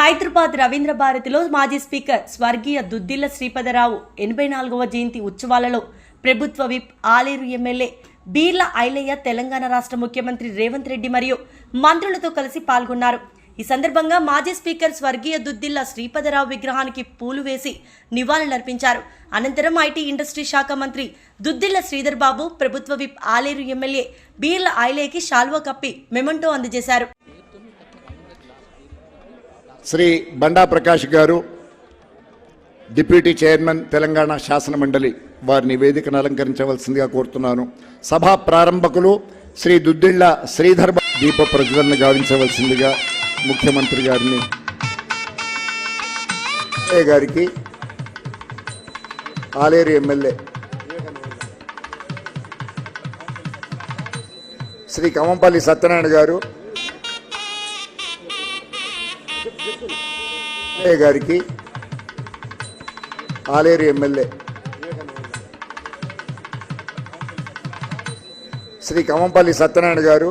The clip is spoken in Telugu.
హైదరాబాద్ రవీంద్ర భారతిలో మాజీ స్పీకర్ స్వర్గీయ దుద్దిల్ల శ్రీపదరావు ఎనభై నాలుగవ జయంతి ఉత్సవాలలో ప్రభుత్వ విప్ ఆలేరు ఎమ్మెల్యే బీర్ల ఐలయ్య తెలంగాణ రాష్ట్ర ముఖ్యమంత్రి రేవంత్ రెడ్డి మరియు మంత్రులతో కలిసి పాల్గొన్నారు. ఈ సందర్భంగా మాజీ స్పీకర్ స్వర్గీయ దుద్దిల్ల శ్రీపదరావు విగ్రహానికి పూలు వేసి నివాళులర్పించారు. అనంతరం ఐటీ ఇండస్ట్రీ శాఖ మంత్రి దుద్దిల్ల శ్రీధర్ బాబు ప్రభుత్వ విప్ ఆలేరు ఎమ్మెల్యే బీర్ల ఐలయ్యకి శాల్వా కప్పి మెమంటో అందజేశారు. శ్రీ బండా ప్రకాష్ గారు డిప్యూటీ చైర్మన్ తెలంగాణ శాసన మండలి వారిని వేదికను అలంకరించవలసిందిగా కోరుతున్నాను. సభా ప్రారంభకులు శ్రీ దుద్దిళ్ళ శ్రీధర్ దీప ప్రజ్వలన గావించవలసిందిగా ముఖ్యమంత్రి గారిని గారికి? ఆలేరు ఎమ్మెల్యే. శ్రీ కమంపల్లి సత్యనారాయణ గారు అన్నయ్య గారికి ఆలేరు ఎమ్మెల్యే శ్రీ కమంపల్లి సత్యనారాయణ గారు